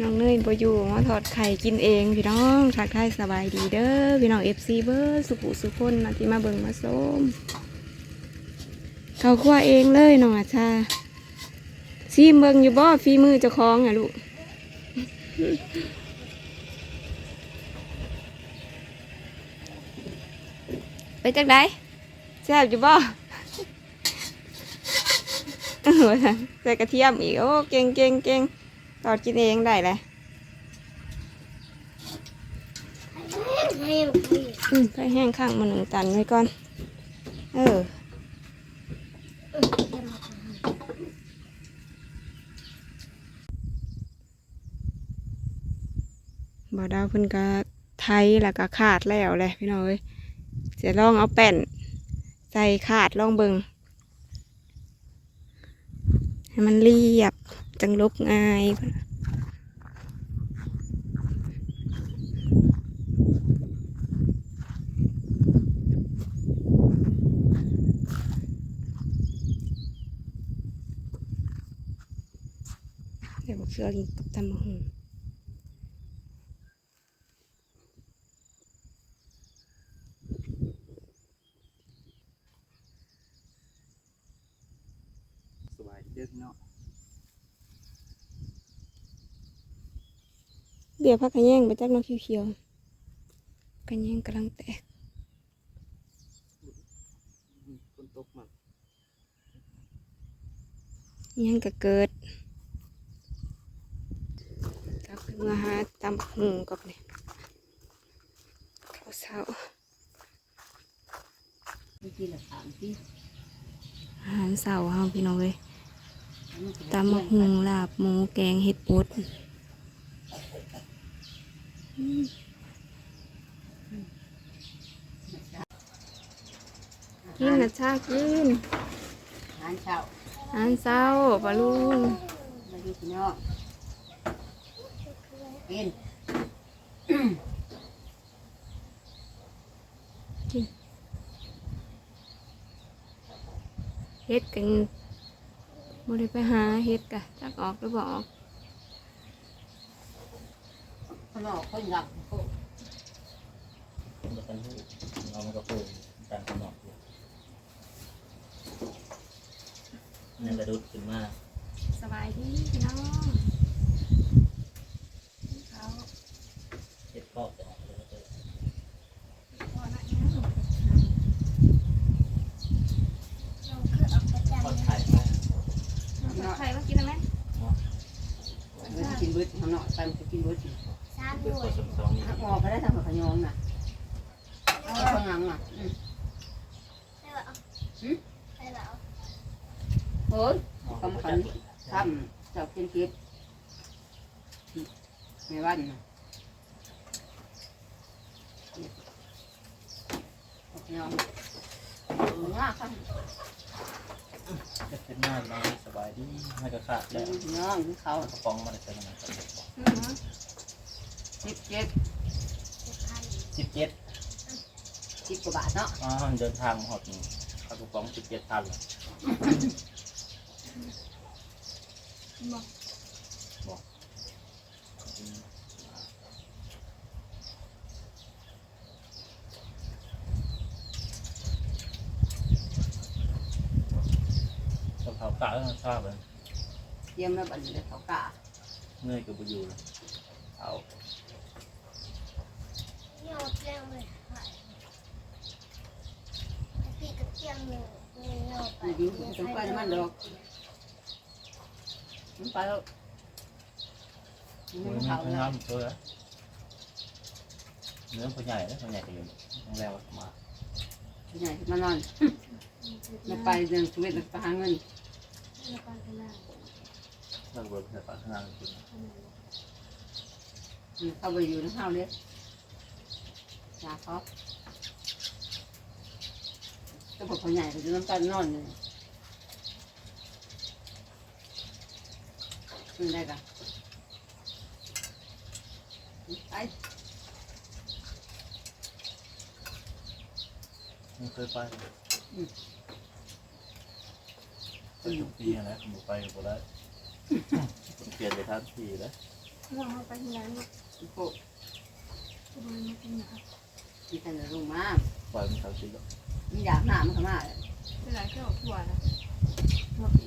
น้องเนยบอยู่มาทอดไข่กินเอง พี่น้องทักทายสบายดีเด้อพี่น้องเอฟซีเบอร์สุขุสุคนนะที่มาเบิ่งมาส้มเขาคั่วเองเลยน้องอาชาซีเบิ่งอยู่บ่ฝีมือเจ้าของอะลูกไปจากไหนแซ่บอยู่บ่ใส่กระเทียมอีกโอ้เก่งเก่งเก่ง ทอดกินเองได้เลยให้อืมไปแห้งข้างมันหนึ่งตันไว้ก่อน เออบ่าวดาวเพิ่นก็ไทยแล้วก็ขาดแล้วแหละพี่น้องเอ้ยจะลองเอาแป้น ใส่ขาดลองเบิง ให้มันเรียบจังลกง่ายเดี๋ยวบอกเชื่อกินตำมะฮุง สบายเด็กเนาะเดี๋ยวพักกระแยงไปจักน้องเขียวๆกระแยงกำลังแตกคนตกมันอิหยังก็เกิดกลับขึ้นมาหาตำหุงกับนี่ข้าวเช้าไม่กินละสามที่อาหารเช้าเฮาพี่น้องเลย ตำมะหุงลาบหมูแกงเห็ดบดอืมกินนะชากินอาหารเช้าอาหารเช้าปลาลุงมาดูพี่น้องกินเฮ็ดกัน บ่ได้ไปหาเฮ็ดกะจักออกหรือบ่ออกข้างนอกคนหลับมันกันหูเรามันก็ปูการขนมอยู่นั่นกระดุดขึ้นมาสบายดีพี่น้องเขา เห็ดเพาะจะออกเลยก็เจอ พอละยัง ทอดไข่มา เอาใครมากินได้ไหม มันจะกินเบิดข้างนอกไปมันจะกินเบิด เพื่อคนสมสองนี่ ถ้าออกก็ได้ทำกับขยองน่ะ เอาข้างหลังน่ะอืมโอ้ยกำขันทำเจ้าเพียนเก็บในวันน่ะขยองง่ายครับจะเป็นหน้าน้อยสบายดีให้กระขาดแล้วพี่น้องที่เขากระป๋องมันจะเป็นยังไงครับสิบเจ็ดสิบเจ็ด สิบกว่าบาทเนาะอ๋อเดินทางหอดนี่ข้าวกระป๋องสิบเจ็ดพันเลยกระเพรากะก็ชอบเลยเยี่ยมแล้วบันเลยเขากะเนยกับบุยูเลยเอาดี ดีสมควรมันดอกมันไปแล้วโอ้มันยเผามันแล้ว น้ำตัวแล้วเนื้อคนใหญ่นะคนใหญ่ก็อยู่ต้องแล้วมาใหญ่มานอนมันไปเดินชีวิตไปหาเงินเลิกเวิร์กเสร็จปะข้างล่างจริงเข้าไปอยู่ในห้าวเลยยาเขา ก็บอกเขาใหญ่ไปดูน้ำตาลนอนเลยขึ้นได้กันไปไม่เคยไปไปทุกปีนะผมไปกับผมแล้วเปลี่ยนไปทันทีแล้วน้องเอาไปที่ไหนลูกโอ้จะดูมันเป็นหยังที่ท่านลงมาปล่อยมันเขาสิแล้ว มันอยากหน้ามันเข้ามาเลยเป็นไรแค่ออกถั่วนะถั่วปี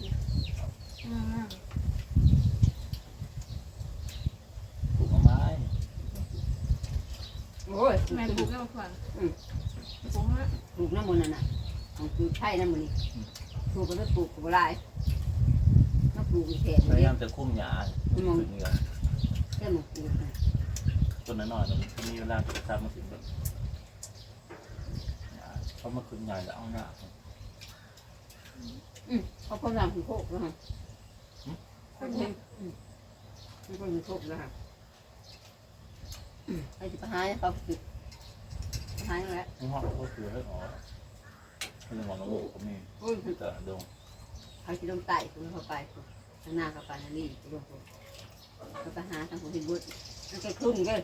อืมปลูกเอาไม้โอ้ยแม่ปลูกแล้วถั่วอืมปลูกแล้วปลูกน้ำมันนั่นน่ะมันคือไข่น้ำมันนี่ปลูกก็ไม่ปลูกก็บ่ได้มาปลูกแทนพยาเด็ยากมจะคุ้มหญ้าขึ้นนี่กันแค่มาปลูกนะต้นน้อยๆมันมีเวลาจะทำมาถึงแบบหญ้า เขามาขึ้นใหญ่แล้วเอาหน้าอืมเขาพยายามคุณโคกแล้วฮะคนเห็นอืมมีคนคุณโคกแล้วฮะอืมไปจะไปหาเขาคือไปหาแล้วห้องก็คือให้หมอให้หมอน้องโอ้ก็มีโอ้ยแต่ดงเขาจะต้องไต่คุณเข้าไปข้างหน้าเข้าไปนั่นนี่ลงไปเขาไปหาทางคนที่บุตรมันก็ครึ่งเลย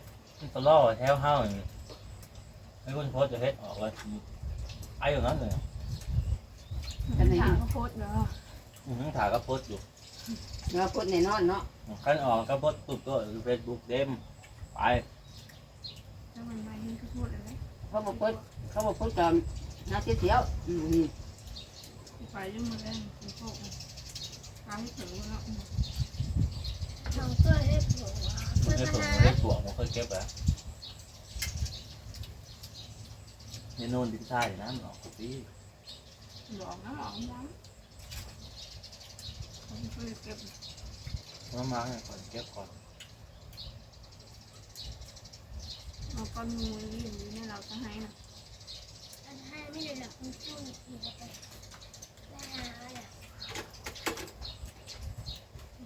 ตลอดแถวเฮาอย่างนี้ไม่คนโพสจะเฮ็ดออกว่า ไอ้อย่างนั้นเลยเป็นถางข้าวโพดเนาะอือถ่ายก็โพสอยู่เราพูดแน่นอนเนาะขั้นออกก็โพสปุ๊บก็เฟซบุ๊กเต็มไปแล้วมันมาเห็นข้าวโพดเลยไหมเขาบอกพูดเขาบอกพูดกับน้าเสียวๆอืมไปยุ่งมาแล้วข้าวโพดทางถึงแล้วทางเพื่อให้ผัวมัเพื่นอเคยทส่งหามาได้ตัวมันเคยเก็บแล้ว นี่โน่นดินทรายนะมันอกปีบอกน้ำหอมย้ำเขาเคยเก็บมามาให้ก่อนเก็บก่อนเอาก้อนมูลรีบอยู่ในเราจะให้นะอันให้ไม่ได้หลับคุณชุ่มอยู่ไปไปหาอะไร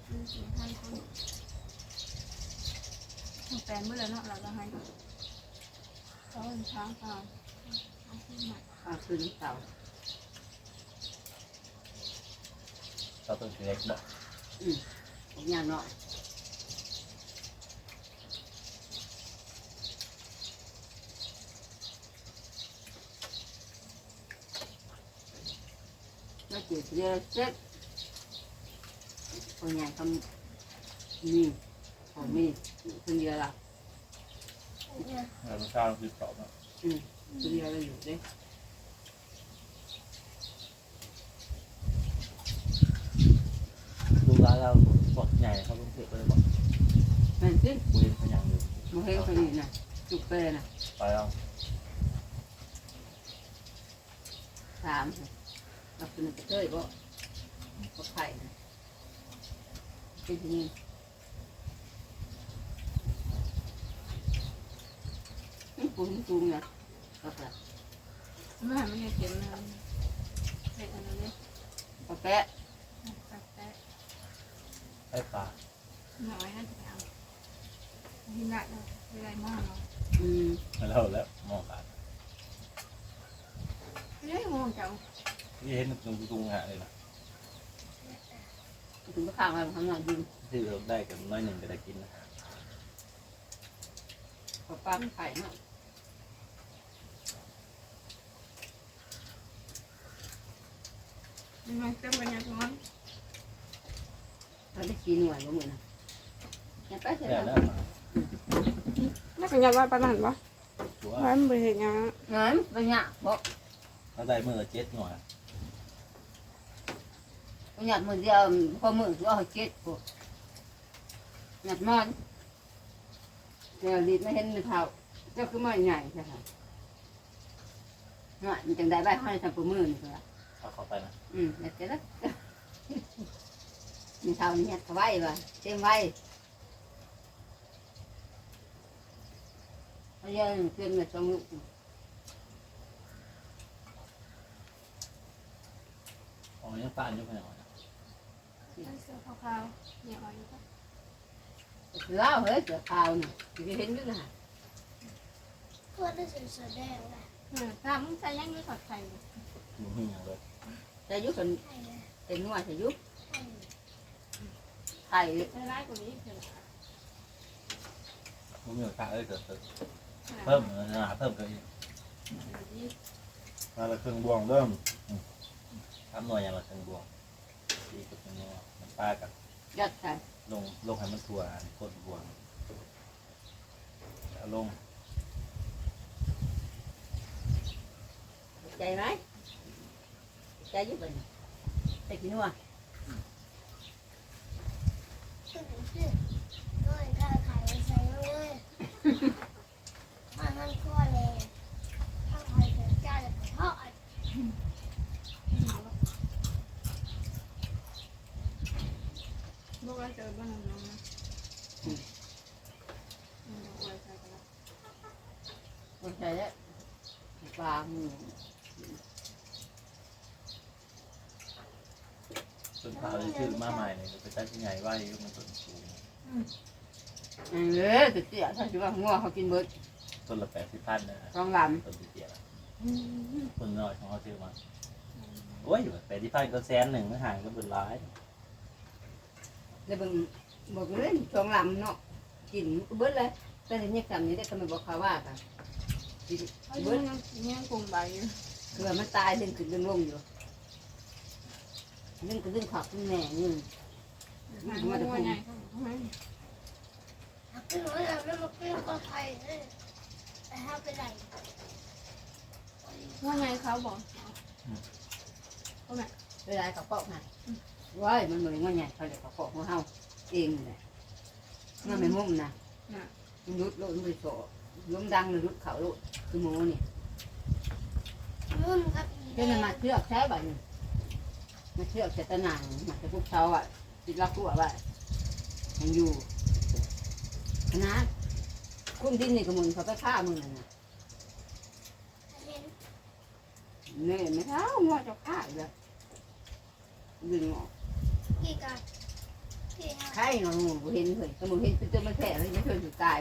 คือสิ่งให้คนแปลนเมื่อไรเนาะเราจะให้เขาเป็นช้างตาเอาขึ้นมาอ่าคืนเสาร์เราต้องเล็กบอกผมอย่างเนาะแล้วเจ็บเยอะเจ็บคนใหญ่ทำมีผมมีคนเดียวละเนี่ยเราไม่ทราบคือตอบนะ คนเดียวเราอยู่ด้วยดูร้านเราบอกใหญ่เขาต้องเก็บไปเลยบอกแม่นสิกูเห็นเขาอย่างอยู่โมเฮงคนนี้นะจุกเปรนะไปเอาสามเราเป็นกระเทยบ่ก็ไข่นะเป็นที่นี่ปุ้งปุ้งนะ ก็แบบเมื่อไหร่มันจะเก็บเงินเด็กอันนี้กาแฟแป๊ะแป๊ะไปปลาหน่อยน่าจะไปเอาที่ได้เลยไม่ได้มากเนาะอืมแล้วแล้วมองขาดเฮ้ยงงจังที่เห็นตรงตรงหะเลยนะถึงก็ข้างไปทำงานยืนที่เราได้กันน้อยหนึ่งก็ได้กินนะก็ป้าไข่เนาะ มันเต็มกันยังงั้นเราได้กี่หน่วยบ่มือนะยังไปเสร็จแล้วแล้แล้ววมาน่าเป็นยันว่าปานนั้นปะตัวว่ามันเป็นยังเงินปัญญาบอกเราได้มือเจ็ดหน่วยปัญญามือเดียวพอมือก็เอาเจ็ดปุ๊บหยัดมันเดี๋ยวรีดไม่เห็นในเท้า เจ้าคือมันใหญ่ใช่ไหมเนาะมันจังได้ใบห้อยทำปูมือนี่ค่ะเอาเข้าไปนะอืมเด็ดแล้วมีเท้านี่เฮ็ดเขาไว้บ่เต็มไว้เอาเยอะเต็มเลยสองลูกอ๋อยังปานยังไม่หน่อยเสื้อขาวๆเนี่ยเอาอยู่ปะเสือเฮ้ยเสือขาวนี่จะเห็นด้วยนะเพื่อได้เสือเสือแดงเลยเออถ้ามึงใส่ยังไม่สดใส่มึงหึ่งอย่างเลย แต่ยุคนใช่เลยเต็มหัวแต่ยุใช่ไข่ใส่ร้ายกว่านี้เพิ่มมึงมีโอกาสเอ้ยเกิดเพิ่มเนื้อหาเพิ่มก็อีกมาละครึ่งบวงเริ่มทำหน่วยอย่างละครึ่งบวงดีกับครึ่งบวงมันปลากับยัดใส่ลงลงให้มันทั่วกดบวงเอาลงใจไหม ใจอยุ่บไปไปกินนัวขึ้นขึ้นด้วยถ้าขายไปใส่เลยมันมันก็เลยถ้าขายเกิดจ้าเลยทอดลูกเราเจอบ้านน้องนะไว้ใส่กันแล้ว คนใจแล้วปลาหมู ต้นขาวที่ชื่อมาใหม่เนี่ยไปตั้งที่ใหญ่ไว้ยกมันต้นสูงเออติดเตี้ยถ้าจะว่างัวเขากินเบิดต้นละแปดสิบพันนะกองลต้นเตี้ยๆคนน้อยของเขาซื้อมาโอ้ยแปดสิบพันก็แสนหนึ่งไม่ห่างก็เป็นร้ายำแล้วเบิ่งบอกเลยกองลำเนาะกินเบิดเลยแต่ทีนี้จำนี้ได้ก็ไม่บอกเขาว่าค่ะกินเขาเบิเบิ้ดลยังคงใบอยู่ คือว่ามันตายเรื่องขึ้นเรื่องลงอยู่ เรื่องก็เรื่องขับเรื่องแหน่นี่หางมันว่าไงขึ้นหัวเราแล้วมันขึ้นก็ไทยเลยแต่ถ้าเป็นไรว่าไงเขาบอกเวลาเขาเกาะน่ะว้ายมันเหมือนว่าไงเขาเลยเขาเกาะของเฮาเองนี่แหละนั่นไม่มุ่มนะมันรุดโลดมันไปโสล้มดังเลยรุดเขาโลดคือหมูนี่มุ่นครับอีเจ้ามันมาเชือกใช้บ่นี่ มาเชือกเจตนามาจะพวกเขาอะติดลักตัวว่ายังอยู่คณะคุ้มดินนี่ก็มึงเขาไปฆ่ามึงน่ะนะเห็นเนี่ยไม่เท่างัวจะฆ่าอีกแล้วดึงออกกี่กันกี่ฮะใช่เนาะมึงบ่เห็นเลยก็มึงเห็นเป็นตัวมันแผลเลยจะช่วยสุดตาย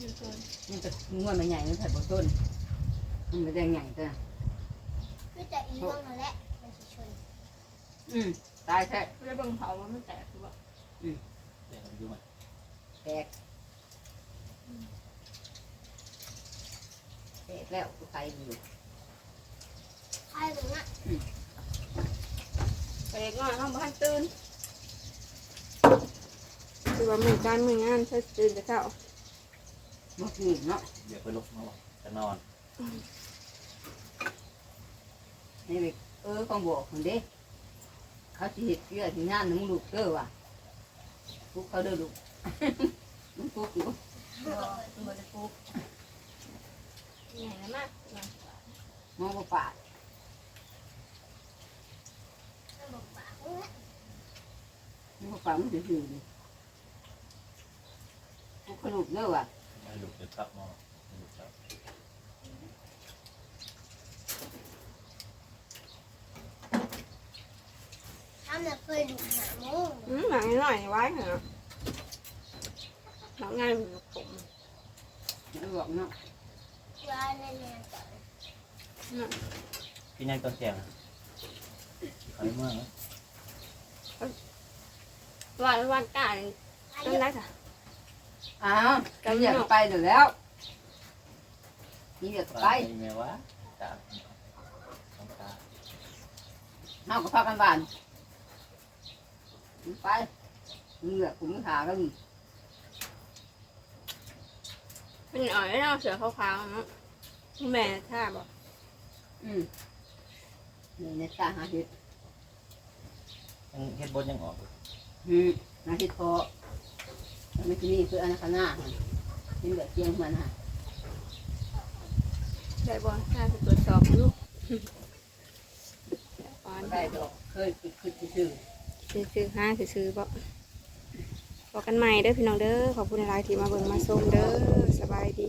อยู่เกินมันจะงัวมันใหญ่มันแผลบนต้นมันไม่ได้ใหญ่ตัวน่ะคือจะ อีว่างนั่นแหละมันจะชนอืมตายแท้แล้วบางเผามันไม่แตกหรือเปล่าเดี๋ยวมันดูมันแตกแตกแล้วกูใครอยู่ ใครหรือนะแตกง่อยเขาบ้านตื่นคือว่ามือการมืองานเพื่อตื่นจะเข้า มากินเนาะเดี๋ยวไปลุกมาจะนอน นี่เด็กเออของบอกคนเด้เขาสิเห็ดเกลือที่งานน้ำลูกเด้อว่ะพวกเขาเด้อลูกมันพวกอยู่มันจะปุ๊บใหญ่มากมองบ่ปาดมันบอกปากว่ามันบ่ปาดมันจะหืดพวกเขาลูกเด้อว่ะไม่ลุกจะทับมอลุกทับ ทำเนี่ยเคยดูหาโมงอืมหนังหน่อยไว้เหรอหนังง่ายเหมือนผมมันบอกเนาะว่าในเนี่ยก่อนพี่ยังต้นแขงเขาเมืองวันวันกาต้อาต้ยุนได้ค่ะอ้าวกันอยากไปเดี๋ยวแล้วนี่อยากไปไปแม่วะตาของตาเฮาก็พากันบ้าน ไปมึงเหลือกูมึงหากันเป็นอ่อยแล้วเสือขาวๆเนาะแม่ท่าบอกอืมนี่ในตาหาเห็ดยังเฮ็ดบดยังออกอืมหาเห็ดพอแต่ไม่ที่นี่คืออนาคานาเป็นแบบเจียงมันฮะได้บอลน่าจะตรวจสอบลูกอ่อนได้ดอกเคยคือคือชื่อ ซื้อๆห้าซื้อซื้อบอกกันใหม่เด้อพี่น้องเด้อขอบคุณหลายที่มาเบิ่งมาชมเด้อสบายดี